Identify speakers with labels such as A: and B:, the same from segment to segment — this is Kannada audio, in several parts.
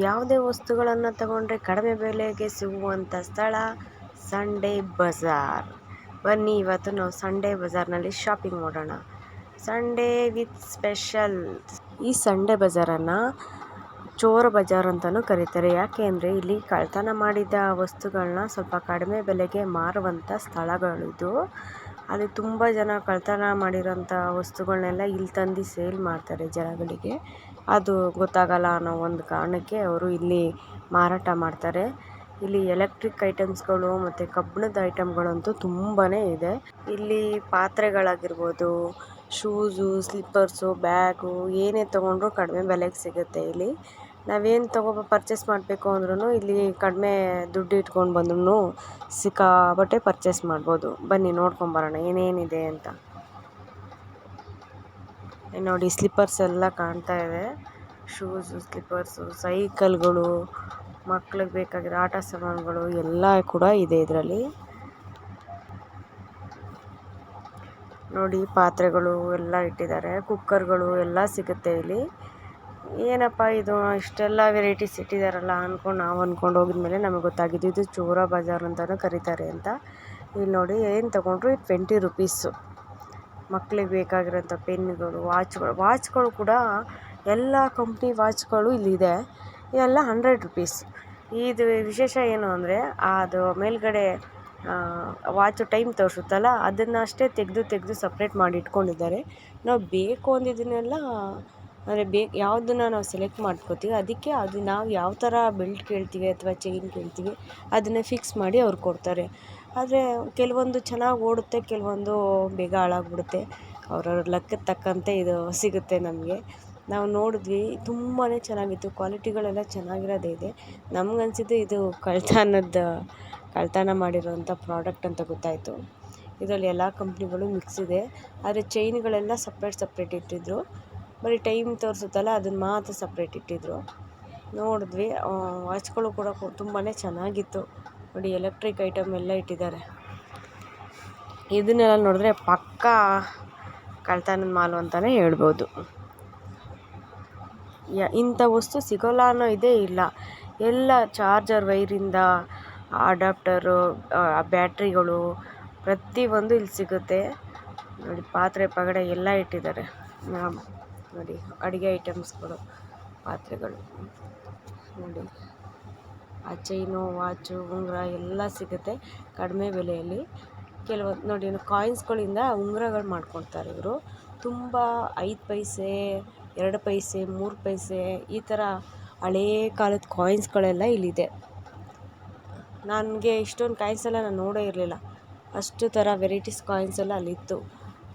A: ಯಾವುದೇ ವಸ್ತುಗಳನ್ನು ತಗೊಂಡ್ರೆ ಕಡಿಮೆ ಬೆಲೆಗೆ ಸಿಗುವಂಥ ಸ್ಥಳ ಸಂಡೇ ಬಜಾರ್ ಬನ್ನಿ, ಇವತ್ತು ನಾವು ಸಂಡೇ ಬಜಾರ್ನಲ್ಲಿ ಶಾಪಿಂಗ್ ಮಾಡೋಣ. ಸಂಡೇ ವಿತ್ ಸ್ಪೆಷಲ್ ಈ ಸಂಡೇ ಬಜಾರನ್ನು ಚೋರ ಬಜಾರ್ ಅಂತಲೂ ಕರೀತಾರೆ. ಯಾಕೆ ಅಂದರೆ ಇಲ್ಲಿ ಕಳ್ತನ ಮಾಡಿದ ವಸ್ತುಗಳನ್ನ ಸ್ವಲ್ಪ ಕಡಿಮೆ ಬೆಲೆಗೆ ಮಾರುವಂಥ ಸ್ಥಳಗಳಿದು. ಅಲ್ಲಿ ತುಂಬ ಜನ ಕಳ್ತನ ಮಾಡಿರೋಂಥ ವಸ್ತುಗಳನ್ನೆಲ್ಲ ಇಲ್ಲಿ ತಂದು ಸೇಲ್ ಮಾಡ್ತಾರೆ ಜನಗಳಿಗೆ. ಅದು ಗೊತ್ತಾಗಲ್ಲ ಅನ್ನೋ ಒಂದು ಕಾರಣಕ್ಕೆ ಅವರು ಇಲ್ಲಿ ಮಾರಾಟ ಮಾಡ್ತಾರೆ. ಇಲ್ಲಿ ಎಲೆಕ್ಟ್ರಿಕ್ ಐಟಮ್ಸ್ಗಳು ಮತ್ತು ಕಬ್ಬಿಣದ ಐಟಮ್ಗಳಂತೂ ತುಂಬಾ ಇದೆ. ಇಲ್ಲಿ ಪಾತ್ರೆಗಳಾಗಿರ್ಬೋದು ಶೂಸು ಸ್ಲಿಪ್ಪರ್ಸು ಬ್ಯಾಗು ಏನೇ ತೊಗೊಂಡ್ರು ಕಡಿಮೆ ಬೆಲೆಗೆ ಸಿಗುತ್ತೆ ಇಲ್ಲಿ. ನಾವೇನು ತಗೋ ಪರ್ಚೇಸ್ ಮಾಡಬೇಕು ಅಂದ್ರೂ ಇಲ್ಲಿ ಕಡಿಮೆ ದುಡ್ಡು ಇಟ್ಕೊಂಡು ಬಂದ್ರೂ ಸಿಕ್ಕಾಪಟ್ಟೆ ಪರ್ಚೇಸ್ ಮಾಡ್ಬೋದು. ಬನ್ನಿ ನೋಡ್ಕೊಂಬರೋಣ ಏನೇನಿದೆ ಅಂತ. ನೋಡಿ ಸ್ಲಿಪ್ಪರ್ಸ್ ಎಲ್ಲ ಕಾಣ್ತಾ ಇದೆ. ಶೂಸು ಸ್ಲಿಪ್ಪರ್ಸು ಸೈಕಲ್ಗಳು ಮಕ್ಕಳಿಗೆ ಬೇಕಾಗಿರೋ ಆಟ ಸಾಮಾನುಗಳು ಎಲ್ಲ ಕೂಡ ಇದೆ ಇದರಲ್ಲಿ. ನೋಡಿ, ಪಾತ್ರೆಗಳು ಎಲ್ಲ ಇಟ್ಟಿದ್ದಾರೆ. ಕುಕ್ಕರ್ಗಳು ಎಲ್ಲ ಸಿಗುತ್ತೆ ಇಲ್ಲಿ. ಏನಪ್ಪ ಇದು? ಇಷ್ಟೆಲ್ಲ ವೆರೈಟೀಸ್ ಇಟ್ಟಿದ್ದಾರಲ್ಲ ಅಂದ್ಕೊಂಡು ನಾವು ಅಂದ್ಕೊಂಡು ಹೋಗಿದ್ಮೇಲೆ ನಮಗೆ ಗೊತ್ತಾಗಿದ್ದು, ಇದು ಚೋರ ಬಜಾರ್ ಅಂತಲೂ ಕರೀತಾರೆ ಅಂತ. ಇಲ್ಲಿ ನೋಡಿ, ಏನು ತೊಗೊಂಡ್ರು? ಟ್ವೆಂಟಿ ರುಪೀಸು ಮಕ್ಳಿಗೆ ಬೇಕಾಗಿರೋಂಥ ಪೆನ್ನುಗಳು, ವಾಚ್ಗಳು ವಾಚ್ಗಳು ಕೂಡ ಎಲ್ಲ ಕಂಪ್ನಿ ವಾಚ್ಗಳು ಇಲ್ಲಿದೆ. ಎಲ್ಲ ಹಂಡ್ರೆಡ್ ರುಪೀಸ್. ಇದು ವಿಶೇಷ ಏನು ಅಂದರೆ, ಅದು ಮೇಲ್ಗಡೆ ವಾಚು ಟೈಮ್ ತೋರಿಸುತ್ತಲ್ಲ ಅದನ್ನು ಅಷ್ಟೇ ತೆಗೆದು ತೆಗೆದು ಸಪ್ರೇಟ್ ಮಾಡಿ ಇಟ್ಕೊಂಡಿದ್ದಾರೆ. ನಾವು ಬೇಕು ಅಂದಿದ್ದನ್ನೆಲ್ಲ, ಅಂದರೆ ಬೇ, ಯಾವುದನ್ನ ನಾವು ಸೆಲೆಕ್ಟ್ ಮಾಡ್ಕೋತೀವಿ, ಅದಕ್ಕೆ ಅದು ನಾವು ಯಾವ ಥರ ಬೆಲ್ಟ್ ಕೇಳ್ತೀವಿ ಅಥವಾ ಚೈನ್ ಕೇಳ್ತೀವಿ, ಅದನ್ನು ಫಿಕ್ಸ್ ಮಾಡಿ ಅವ್ರು ಕೊಡ್ತಾರೆ. ಆದರೆ ಕೆಲವೊಂದು ಚೆನ್ನಾಗಿ ಓಡುತ್ತೆ, ಕೆಲವೊಂದು ಬೇಗ ಹಾಳಾಗ್ಬಿಡುತ್ತೆ. ಅವ್ರವ್ರ ಲೆಕ್ಕದ ತಕ್ಕಂತೆ ಇದು ಸಿಗುತ್ತೆ ನಮಗೆ. ನಾವು ನೋಡಿದ್ವಿ ತುಂಬಾ ಚೆನ್ನಾಗಿತ್ತು, ಕ್ವಾಲಿಟಿಗಳೆಲ್ಲ ಚೆನ್ನಾಗಿರೋದೇ ಇದೆ. ನಮ್ಗೆ ಇದು ಕಳ್ತನದ ಕಳ್ಳತನ ಮಾಡಿರೋಂಥ ಪ್ರಾಡಕ್ಟ್ ಅಂತ ಗೊತ್ತಾಯಿತು. ಇದರಲ್ಲಿ ಎಲ್ಲ ಕಂಪ್ನಿಗಳು ಮಿಕ್ಸ್ ಇದೆ. ಆದರೆ ಚೈನ್ಗಳೆಲ್ಲ ಸಪ್ರೇಟ್ ಸಪ್ರೇಟ್ ಇಟ್ಟಿದ್ರು. ಬರೀ ಟೈಮ್ ತೋರಿಸುತ್ತಲ್ಲ ಅದನ್ನು ಮಾತ್ರ ಸಪ್ರೇಟ್ ಇಟ್ಟಿದ್ರು. ನೋಡಿದ್ವಿ ವಾಚ್ಗಳು ಕೂಡ ತುಂಬಾ ಚೆನ್ನಾಗಿತ್ತು. ನೋಡಿ ಎಲೆಕ್ಟ್ರಿಕ್ ಐಟಮ್ ಎಲ್ಲ ಇಟ್ಟಿದ್ದಾರೆ. ಇದನ್ನೆಲ್ಲ ನೋಡಿದ್ರೆ ಪಕ್ಕಾ ಕಳ್ತನದ ಮಾಲು ಅಂತಲೇ ಹೇಳ್ಬೋದು. ಯ, ಇಂಥ ವಸ್ತು ಸಿಗೋಲ್ಲ ಅನ್ನೋ ಇದೇ ಇಲ್ಲ. ಎಲ್ಲ ಚಾರ್ಜರ್, ವೈರಿಂದ ಅಡಾಪ್ಟರು ಬ್ಯಾಟ್ರಿಗಳು ಪ್ರತಿಯೊಂದು ಇಲ್ಲಿ ಸಿಗುತ್ತೆ. ನೋಡಿ ಪಾತ್ರೆ ಪಗಡೆ ಎಲ್ಲ ಇಟ್ಟಿದ್ದಾರೆ. ನೋಡಿ ಅಡುಗೆ ಐಟಮ್ಸ್ಗಳು, ಪಾತ್ರೆಗಳು. ನೋಡಿ. ಆ ಚೈನು ವಾಚು ಉಂಗುರ ಎಲ್ಲ ಸಿಗುತ್ತೆ ಕಡಿಮೆ ಬೆಲೆಯಲ್ಲಿ. ಕೆಲವೊಂದು ನೋಡಿ ಕಾಯಿನ್ಸ್ಗಳಿಂದ ಉಂಗುರಗಳು ಮಾಡ್ಕೊಳ್ತಾರೆ ಇವರು. ತುಂಬ ಐದು ಪೈಸೆ, ಎರಡು ಪೈಸೆ, ಮೂರು ಪೈಸೆ ಈ ಥರ ಹಳೇ ಕಾಲದ ಕಾಯಿನ್ಸ್ಗಳೆಲ್ಲ ಇಲ್ಲಿದೆ. ನನಗೆ ಇಷ್ಟೊಂದು ಕಾಯಿನ್ಸ್ ಎಲ್ಲ ನಾನು ನೋಡೇ ಇರಲಿಲ್ಲ. ಅಷ್ಟು ಥರ ವೆರೈಟೀಸ್ ಕಾಯಿನ್ಸ್ ಎಲ್ಲ ಅಲ್ಲಿತ್ತು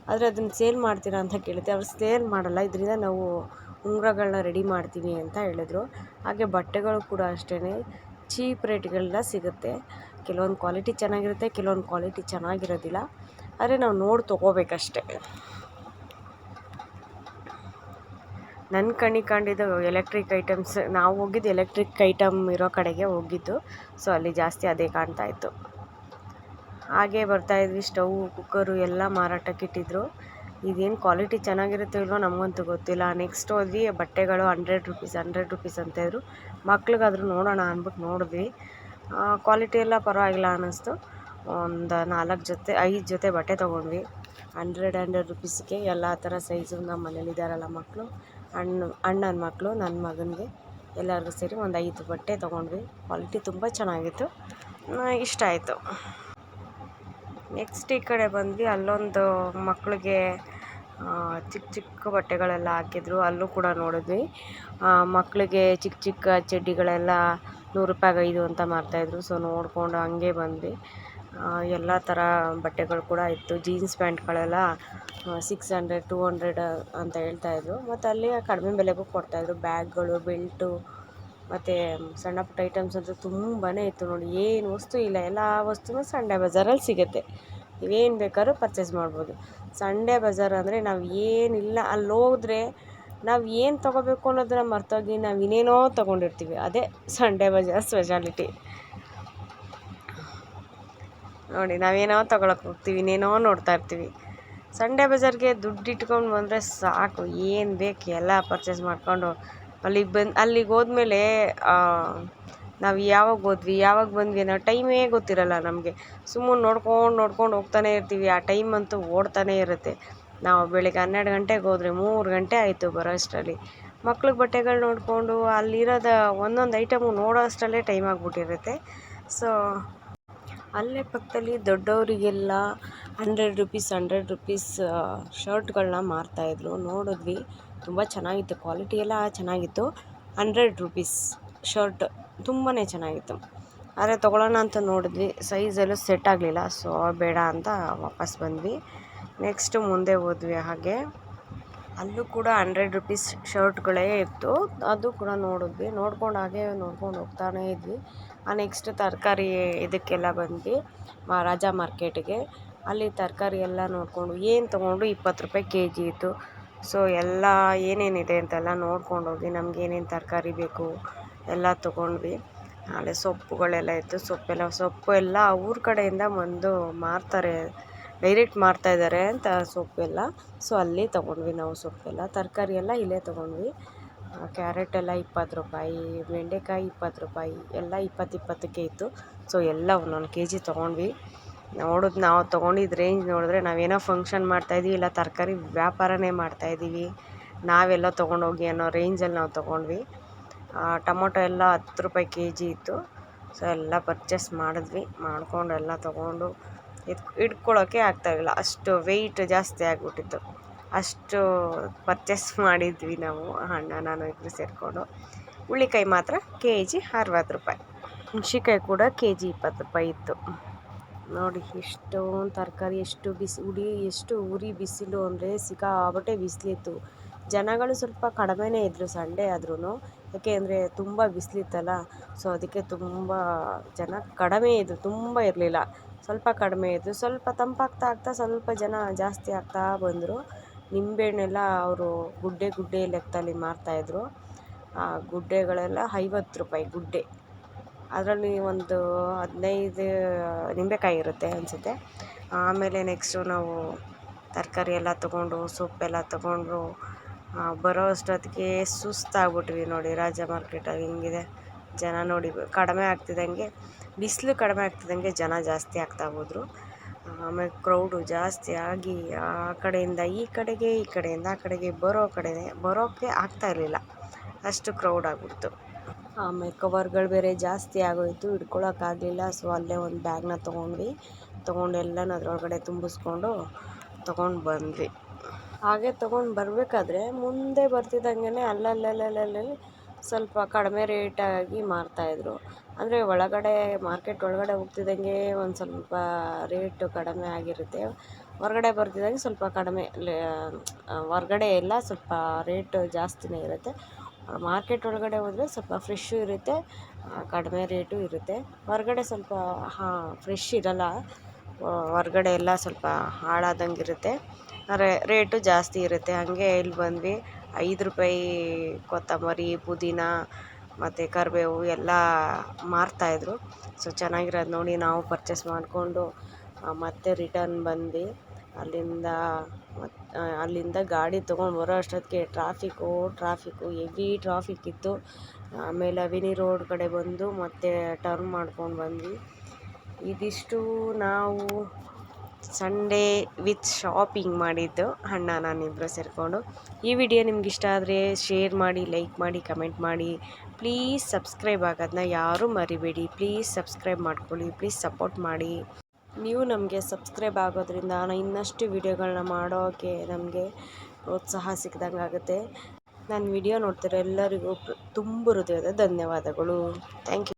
A: ಆದರೆ ಅದನ್ನು ಸೇಲ್ ಮಾಡ್ತೀರಾ ಅಂತ ಕೇಳಿದೆ ಅವ್ರು ಸೇಲ್ ಮಾಡಲ್ಲ, ಇದರಿಂದ ನಾವು ಉಂಗುರಗಳನ್ನ ರೆಡಿ ಮಾಡ್ತೀವಿ ಅಂತ ಹೇಳಿದ್ರು. ಹಾಗೆ ಬಟ್ಟೆಗಳು ಕೂಡ ಅಷ್ಟೇ ಚೀಪ್ ರೇಟ್ಗಳೆಲ್ಲ ಸಿಗುತ್ತೆ. ಕೆಲವೊಂದು ಕ್ವಾಲಿಟಿ ಚೆನ್ನಾಗಿರುತ್ತೆ, ಕೆಲವೊಂದು ಕ್ವಾಲಿಟಿ ಚೆನ್ನಾಗಿರೋದಿಲ್ಲ. ಆದರೆ ನಾವು ನೋಡಿ ತೊಗೋಬೇಕಷ್ಟೆ. ನನ್ನ ಕಣ್ಣಿಗೆ ಕಂಡಿದ್ದು ಎಲೆಕ್ಟ್ರಿಕ್ ಐಟಮ್ಸ್, ನಾವು ಹೋಗಿದ್ದು ಎಲೆಕ್ಟ್ರಿಕ್ ಐಟಮ್ ಇರೋ ಕಡೆಗೆ ಹೋಗಿದ್ದು. ಸೊ, ಅಲ್ಲಿ ಜಾಸ್ತಿ ಅದೇ ಕಾಣ್ತಾ ಇತ್ತು. ಹಾಗೆ ಬರ್ತಾಯಿದ್ವಿ ಸ್ಟವ್, ಕುಕ್ಕರು ಎಲ್ಲ ಮಾರಾಟಕ್ಕೆ ಇಟ್ಟಿದ್ರು ಇದೇನು ಕ್ವಾಲಿಟಿ ಚೆನ್ನಾಗಿರುತ್ತೋ ಇಲ್ವೋ ನಮಗಂತೂ ಗೊತ್ತಿಲ್ಲ. ನೆಕ್ಸ್ಟ್ ಹೋದ್ವಿ, ಬಟ್ಟೆಗಳು ಹಂಡ್ರೆಡ್ ರುಪೀಸ್ ಹಂಡ್ರೆಡ್ ರುಪೀಸ್ ಅಂತ ಇದ್ದರು ಮಕ್ಳಿಗಾದ್ರೂ ನೋಡೋಣ ಅಂದ್ಬಿಟ್ಟು ನೋಡಿದ್ವಿ. ಕ್ವಾಲಿಟಿ ಎಲ್ಲ ಪರವಾಗಿಲ್ಲ ಅನ್ನಿಸ್ತು. ಒಂದು ನಾಲ್ಕು ಜೊತೆ, ಐದು ಜೊತೆ ಬಟ್ಟೆ ತೊಗೊಂಡ್ವಿ. ಹಂಡ್ರೆಡ್ ಹಂಡ್ರೆಡ್ ರುಪೀಸ್ಗೆ ಎಲ್ಲ ಥರ ಸೈಜು ನಮ್ಮ ಮನೇಲಿದ್ದಾರಲ್ಲ ಮಕ್ಕಳು ಅಣ್ಣ ಅಣ್ಣನ ಮಕ್ಕಳು ನನ್ನ ಮಗನಿಗೆ ಎಲ್ಲರಿಗೂ ಸೇರಿ ಒಂದು ಐದು ಬಟ್ಟೆ ತೊಗೊಂಡ್ವಿ. ಕ್ವಾಲಿಟಿ ತುಂಬ ಚೆನ್ನಾಗಿತ್ತು. ಇಷ್ಟ ಆಯಿತು. ನೆಕ್ಸ್ಟ್ ಈ ಕಡೆ ಬಂದ್ವಿ, ಅಲ್ಲೊಂದು ಮಕ್ಕಳಿಗೆ ಚಿಕ್ಕ ಚಿಕ್ಕ ಬಟ್ಟೆಗಳೆಲ್ಲ ಹಾಕಿದ್ರು, ಅಲ್ಲೂ ಕೂಡ ನೋಡಿದ್ವಿ. ಮಕ್ಕಳಿಗೆ ಚಿಕ್ಕ ಚಿಕ್ಕ ಚಡ್ಡಿಗಳೆಲ್ಲ ನೂರು ರೂಪಾಯಿಗೆ ಐದು ಅಂತ ಮಾರ್ತಾಯಿದ್ರು ಸೊ ನೋಡಿಕೊಂಡು ಹಂಗೆ ಬಂದ್ವಿ. ಎಲ್ಲ ಥರ ಬಟ್ಟೆಗಳು ಕೂಡ ಇತ್ತು ಜೀನ್ಸ್ ಪ್ಯಾಂಟ್ಗಳೆಲ್ಲ ಸಿಕ್ಸ್ ಹಂಡ್ರೆಡ್ ಟೂ ಹಂಡ್ರೆಡ್ ಅಂತ ಹೇಳ್ತಾಯಿದ್ರು ಮತ್ತು ಅಲ್ಲಿ ಕಡಿಮೆ ಬೆಲೆಗೂ ಕೊಡ್ತಾಯಿದ್ರು ಬ್ಯಾಗ್ಗಳು, ಬೆಲ್ಟು ಮತ್ತು ಸಣ್ಣ ಪುಟ್ಟ ಐಟಮ್ಸ್ ಅಂತೂ ತುಂಬಾ ಇತ್ತು ನೋಡಿ. ಏನು ವಸ್ತು ಇಲ್ಲ. ಎಲ್ಲ ವಸ್ತುನೂ ಸಂಡೇ ಬಜಾರಲ್ಲಿ ಸಿಗುತ್ತೆ. ನೀವೇನು ಬೇಕಾದ್ರೂ ಪರ್ಚೇಸ್ ಮಾಡ್ಬೋದು. ಸಂಡೇ ಬಜಾರ್ ಅಂದರೆ ನಾವು ಏನಿಲ್ಲ. ಅಲ್ಲಿ ಹೋದ್ರೆ ನಾವು ಏನು ತೊಗೋಬೇಕು ಅನ್ನೋದನ್ನ ಮರ್ತೋಗಿ ನಾವು ಇನ್ನೇನೋ ತೊಗೊಂಡಿರ್ತೀವಿ. ಅದೇ ಸಂಡೇ ಬಜಾರ್ ಸ್ಪೆಷಾಲಿಟಿ ನೋಡಿ ನಾವೇನೋ ತೊಗೊಳಕ್ಕೆ ಹೋಗ್ತೀವಿ, ಇನ್ನೇನೋ ನೋಡ್ತಾ ಇರ್ತೀವಿ. ಸಂಡೇ ಬಜಾರ್ಗೆ ದುಡ್ಡು ಇಟ್ಕೊಂಡು ಬಂದರೆ ಸಾಕು. ಏನು ಬೇಕು? ಎಲ್ಲ ಪರ್ಚೇಸ್ ಮಾಡಿಕೊಂಡು ಅಲ್ಲಿಗೆ ಬಂದು, ಅಲ್ಲಿಗೆ ಹೋದ್ಮೇಲೆ ನಾವು ಯಾವಾಗ ಹೋದ್ವಿ, ಯಾವಾಗ ಬಂದ್ವಿ ಅನ್ನೋ ಟೈಮೇ ಗೊತ್ತಿರಲ್ಲ ನಮಗೆ. ಸುಮ್ಮನೆ ನೋಡ್ಕೊಂಡು ನೋಡ್ಕೊಂಡು ಹೋಗ್ತಾನೆ ಇರ್ತೀವಿ. ಆ ಟೈಮ್ ಅಂತೂ ಓಡ್ತಾನೆ ಇರುತ್ತೆ. ನಾವು ಬೆಳಿಗ್ಗೆ ಹನ್ನೆರಡು ಗಂಟೆಗೆ ಹೋದ್ರೆ ಮೂರು ಗಂಟೆ ಆಯಿತು ಬರೋ ಅಷ್ಟರಲ್ಲಿ. ಮಕ್ಳಿಗೆ ಬಟ್ಟೆಗಳು ನೋಡಿಕೊಂಡು ಅಲ್ಲಿರೋದ ಒಂದೊಂದು ಐಟಮು ನೋಡೋ ಅಷ್ಟರಲ್ಲೇ ಟೈಮ್ ಆಗಿಬಿಟ್ಟಿರುತ್ತೆ. ಸೊ ಅಲ್ಲೇ ಪಕ್ಕದಲ್ಲಿ ದೊಡ್ಡವರಿಗೆಲ್ಲ ಹಂಡ್ರೆಡ್ ರುಪೀಸ್ ಹಂಡ್ರೆಡ್ ರುಪೀಸ್ ಶರ್ಟ್ಗಳನ್ನ ಮಾರ್ತಾಯಿದ್ರು ನೋಡಿದ್ವಿ. ತುಂಬ ಚೆನ್ನಾಗಿತ್ತು, ಕ್ವಾಲಿಟಿ ಎಲ್ಲ ಚೆನ್ನಾಗಿತ್ತು. ಹಂಡ್ರೆಡ್ ರುಪೀಸ್ ಶರ್ಟ್ ತುಂಬಾ ಚೆನ್ನಾಗಿತ್ತು. ಆದರೆ ತೊಗೊಳ್ಳೋಣ ಅಂತ ನೋಡಿದ್ವಿ ಸೈಜೆಲ್ಲ ಸೆಟ್ ಆಗಲಿಲ್ಲ, ಸೊ ಬೇಡ ಅಂತ ವಾಪಸ್ ಬಂದ್ವಿ. ನೆಕ್ಸ್ಟು ಮುಂದೆ ಹೋದ್ವಿ ಹಾಗೆ. ಅಲ್ಲೂ ಕೂಡ ಹಂಡ್ರೆಡ್ ರುಪೀಸ್ ಶರ್ಟ್ಗಳೇ ಇತ್ತು. ಅದು ಕೂಡ ನೋಡಿದ್ವಿ, ನೋಡ್ಕೊಂಡು ಹಾಗೆ ನೋಡ್ಕೊಂಡು ಹೋಗ್ತಾನೇ ಇದ್ವಿ. ಆ ನೆಕ್ಸ್ಟ್ ತರಕಾರಿ ಇದಕ್ಕೆಲ್ಲ ಬಂದ್ವಿ ರಾಜ ಮಾರ್ಕೆಟಿಗೆ. ಅಲ್ಲಿ ತರಕಾರಿ ಎಲ್ಲ ನೋಡಿಕೊಂಡು, ಏನು ತೊಗೊಂಡು ಇಪ್ಪತ್ತು ರೂಪಾಯಿ ಕೆ ಜಿ ಇತ್ತು. ಸೊ ಎಲ್ಲ ಏನೇನಿದೆ ಅಂತೆಲ್ಲ ನೋಡ್ಕೊಂಡು ಹೋಗಿ ನಮ್ಗೆ ಏನೇನು ತರಕಾರಿ ಬೇಕು ಎಲ್ಲ ತೊಗೊಂಡ್ವಿ. ಆಮೇಲೆ ಸೊಪ್ಪುಗಳೆಲ್ಲ ಇತ್ತು. ಸೊಪ್ಪೆಲ್ಲ, ಸೊಪ್ಪು ಎಲ್ಲ ಊರ ಕಡೆಯಿಂದ ಬಂದು ಮಾರ್ತಾರೆ, ಡೈರೆಕ್ಟ್ ಮಾರ್ತಾಯಿದ್ದಾರೆ ಅಂತ ಸೊಪ್ಪೆಲ್ಲ ಸೊ ಅಲ್ಲಿ ತೊಗೊಂಡ್ವಿ ನಾವು ಸೊಪ್ಪೆಲ್ಲ ತರಕಾರಿ ಎಲ್ಲ ಇಲ್ಲೇ ತೊಗೊಂಡ್ವಿ. ಕ್ಯಾರೆಟ್ ಎಲ್ಲ ಇಪ್ಪತ್ತು ರೂಪಾಯಿ, ಬೆಂಡೆಕಾಯಿ ಇಪ್ಪತ್ತು ರೂಪಾಯಿ, ಎಲ್ಲ ಇಪ್ಪತ್ತು ಇಪ್ಪತ್ತಕ್ಕೆ ಇತ್ತು. ಸೊ ಎಲ್ಲ ಒಂದೊಂದು ಕೆ ಜಿ ತೊಗೊಂಡ್ವಿ. ನೋಡಿದ್ ನಾವು ತೊಗೊಂಡಿದ್ದ ರೇಂಜ್ ನೋಡಿದ್ರೆ ನಾವೇನೋ ಫಂಕ್ಷನ್ ಮಾಡ್ತಾಯಿದ್ವಿ ಇಲ್ಲ ತರಕಾರಿ ವ್ಯಾಪಾರನೇ ಮಾಡ್ತಾಯಿದ್ದೀವಿ ನಾವೆಲ್ಲ ತೊಗೊಂಡೋಗಿ ಅನ್ನೋ ರೇಂಜಲ್ಲಿ ನಾವು ತೊಗೊಂಡ್ವಿ. ಟೊಮೊಟೊ ಎಲ್ಲ ಹತ್ತು ರೂಪಾಯಿ ಕೆ ಜಿ ಇತ್ತು. ಸೊ ಎಲ್ಲ ಪರ್ಚೇಸ್ ಮಾಡಿದ್ವಿ. ಮಾಡಿಕೊಂಡು ಎಲ್ಲ ತೊಗೊಂಡು ಇದು ಇಟ್ಕೊಳ್ಳೋಕ್ಕೆ ಆಗ್ತಾಯಿಲ್ಲ ಅಷ್ಟು ವೆಯ್ಟ್ ಜಾಸ್ತಿ ಆಗಿಬಿಟ್ಟಿತ್ತು. ಅಷ್ಟು ಪರ್ಚೇಸ್ ಮಾಡಿದ್ವಿ ನಾವು, ಅಣ್ಣ, ನಾನು ಇಬ್ಬರು ಸೇರಿಕೊಂಡು. ಹುಳ್ಳಿಕಾಯಿ ಮಾತ್ರ ಕೆ ಜಿ ಅರವತ್ತು ರೂಪಾಯಿ. ಹುಣ್ಸಿಕಾಯಿ ಕೂಡ ಕೆ ಜಿ ಇಪ್ಪತ್ತು ರೂಪಾಯಿ ಇತ್ತು. ನೋಡಿ ಎಷ್ಟೊಂದು ತರಕಾರಿ, ಎಷ್ಟು ಬಿಸಿ ಉಡಿ ಎಷ್ಟು ಉರಿ ಬಿಸಿಲು ಅಂದರೆ ಸಿಕ್ಕಾಪಟ್ಟೆ ಬಿಸಿಲಿತ್ತು. ಜನಗಳು ಸ್ವಲ್ಪ ಕಡಿಮೆನೇ ಇದ್ದರು ಸಂಡೇ ಆದ್ರೂ ಯಾಕೆ ಅಂದರೆ ತುಂಬ ಬಿಸಿಲಿತ್ತಲ್ಲ, ಸೊ ಅದಕ್ಕೆ ತುಂಬ ಜನ ಕಡಿಮೆ ಇದ್ದರು ತುಂಬ ಇರಲಿಲ್ಲ. ಸ್ವಲ್ಪ ಕಡಿಮೆ ಇದ್ದರು ಸ್ವಲ್ಪ ತಂಪಾಗ್ತಾ ಆಗ್ತಾ ಸ್ವಲ್ಪ ಜನ ಜಾಸ್ತಿ ಆಗ್ತಾ ಬಂದರು. ನಿಂಬೆಹಣ್ಣೆಲ್ಲ ಅವರು ಗುಡ್ಡೆ ಗುಡ್ಡೆ ಲೆಕ್ಕದಲ್ಲಿ ಮಾರ್ತಾಯಿದ್ರು ಆ ಗುಡ್ಡೆಗಳೆಲ್ಲ ಐವತ್ತು ರೂಪಾಯಿ ಗುಡ್ಡೆ. ಅದರಲ್ಲಿ ಒಂದು ಹದಿನೈದು ನಿಂಬೆಕಾಯಿ ಇರುತ್ತೆ ಅನಿಸುತ್ತೆ. ಆಮೇಲೆ ನೆಕ್ಸ್ಟು ನಾವು ತರಕಾರಿ ಎಲ್ಲ ತೊಗೊಂಡು ಸೊಪ್ಪೆಲ್ಲ ತೊಗೊಂಡು ಬರೋ ಅಷ್ಟೊತ್ತಿಗೆ ಸುಸ್ತಾಗ್ಬಿಟ್ವಿ ನೋಡಿ. ರಾಜ ಮಾರ್ಕೆಟಲ್ಲಿ ಹಿಂಗಿದೆ. ಜನ ನೋಡಿ ಕಡಿಮೆ ಆಗ್ತಿದ್ದಂಗೆ ಬಿಸಿಲು ಕಡಿಮೆ ಆಗ್ತಿದ್ದಂಗೆ ಜನ ಜಾಸ್ತಿ ಆಗ್ತಾ ಹೋದರು. ಆಮೇಲೆ ಕ್ರೌಡು ಜಾಸ್ತಿ ಆಗಿ ಆ ಕಡೆಯಿಂದ ಈ ಕಡೆಗೆ, ಈ ಕಡೆಯಿಂದ ಆ ಕಡೆಗೆ ಬರೋ ಕಡೆ ಬರೋಕ್ಕೆ ಆಗ್ತಾ ಇರಲಿಲ್ಲ. ಅಷ್ಟು ಕ್ರೌಡ್ ಆಗಿಬಿಡ್ತು. ಆಮೇಲೆ ಕವರ್ಗಳು ಬೇರೆ ಜಾಸ್ತಿ ಆಗೋಯಿತು, ಹಿಡ್ಕೊಳಕ್ಕಾಗಲಿಲ್ಲ. ಸೊ ಅಲ್ಲೇ ಒಂದು ಬ್ಯಾಗ್ನ ತೊಗೊಂಡ್ವಿ. ತೊಗೊಂಡು ಎಲ್ಲನೂ ಅದರೊಳಗಡೆ ತುಂಬಿಸ್ಕೊಂಡು ತೊಗೊಂಡು ಬಂದ್ವಿ. ಹಾಗೆ ತೊಗೊಂಡು ಬರಬೇಕಾದ್ರೆ ಮುಂದೆ ಬರ್ತಿದ್ದಂಗೆ ಅಲ್ಲಲ್ಲಲ್ಲಲ್ಲಿ ಸ್ವಲ್ಪ ಕಡಿಮೆ ರೇಟಾಗಿ ಮಾರ್ತಾಯಿದ್ರು ಅಂದರೆ ಒಳಗಡೆ ಮಾರ್ಕೆಟ್ ಒಳಗಡೆ ಹೋಗ್ತಿದ್ದಂಗೆ ಒಂದು ಸ್ವಲ್ಪ ರೇಟು ಕಡಿಮೆ ಆಗಿರುತ್ತೆ. ಹೊರಗಡೆ ಬರ್ತಿದ್ದಂಗೆ ಸ್ವಲ್ಪ ಕಡಿಮೆ ಹೊರ್ಗಡೆ ಎಲ್ಲ ಸ್ವಲ್ಪ ರೇಟು ಜಾಸ್ತಿನೇ ಇರುತ್ತೆ. ಮಾರ್ಕೆಟ್ ಒಳಗಡೆ ಹೋದರೆ ಸ್ವಲ್ಪ ಫ್ರೆಶ್ಶು ಇರುತ್ತೆ ಕಡಿಮೆ ರೇಟು ಇರುತ್ತೆ. ಹೊರಗಡೆ ಸ್ವಲ್ಪ, ಹಾಂ ಫ್ರೆಶ್ ಇರಲ್ಲ. ಹೊರ್ಗಡೆ ಎಲ್ಲ ಸ್ವಲ್ಪ ಹಾಳಾದಂಗೆ ಇರುತ್ತೆ. ರೇಟು ಜಾಸ್ತಿ ಇರುತ್ತೆ. ಹಾಗೆ ಇಲ್ಲಿ ಬಂದ್ವಿ, ಐದು ರೂಪಾಯಿ ಕೊತ್ತಂಬರಿ, ಪುದೀನ, ಮತ್ತು ಕರಿಬೇವು ಎಲ್ಲ ಮಾರ್ತಾಯಿದ್ರು ಸೊ ಚೆನ್ನಾಗಿರೋದು ನೋಡಿ ನಾವು ಪರ್ಚೇಸ್ ಮಾಡಿಕೊಂಡು ಮತ್ತೆ ರಿಟರ್ನ್ ಬಂದ್ವಿ. ಅಲ್ಲಿಂದ, ಮತ್ತು ಅಲ್ಲಿಂದ ಗಾಡಿ ತಗೊಂಡು ಬರೋ ಅಷ್ಟೊತ್ತಿಗೆ ಟ್ರಾಫಿಕ್ಕು ಟ್ರಾಫಿಕ್ಕು ಎವಿ ಟ್ರಾಫಿಕ್ ಇತ್ತು. ಆಮೇಲೆ ಅವಿನಿ ರೋಡ್ ಕಡೆ ಬಂದು ಮತ್ತೆ ಟರ್ನ್ ಮಾಡ್ಕೊಂಡು ಬಂದ್ವಿ. ಇದಿಷ್ಟು ನಾವು ಸಂಡೇ ವಿತ್ ಶಾಪಿಂಗ್ ಮಾಡಿದ್ದು, ಅಣ್ಣ ನಾನಿಬ್ಬರು ಸೇರಿಕೊಂಡು. ಈ ವಿಡಿಯೋ ನಿಮ್ಗೆ ಇಷ್ಟ ಆದರೆ ಶೇರ್ ಮಾಡಿ ಲೈಕ್ ಮಾಡಿ ಕಮೆಂಟ್ ಮಾಡಿ. ಪ್ಲೀಸ್ ಸಬ್ಸ್ಕ್ರೈಬ್ ಆಗೋದನ್ನ ಯಾರೂ ಮರಿಬೇಡಿ. ಪ್ಲೀಸ್ ಸಬ್ಸ್ಕ್ರೈಬ್ ಮಾಡ್ಕೊಳ್ಳಿ. ಪ್ಲೀಸ್ ಸಪೋರ್ಟ್ ಮಾಡಿ. ನೀವು ನಮಗೆ ಸಬ್ಸ್ಕ್ರೈಬ್ ಆಗೋದ್ರಿಂದ ನಾನು ಇನ್ನಷ್ಟು ವೀಡಿಯೋಗಳನ್ನ ಮಾಡೋಕ್ಕೆ ನಮಗೆ ಪ್ರೋತ್ಸಾಹ ಸಿಕ್ಕಿದಂಗೆ ಆಗುತ್ತೆ. ನಾನು ವಿಡಿಯೋ ನೋಡ್ತಿರೋ ಎಲ್ಲರಿಗೂ ತುಂಬ ಹೃದಯದ ಧನ್ಯವಾದಗಳು. Thank you.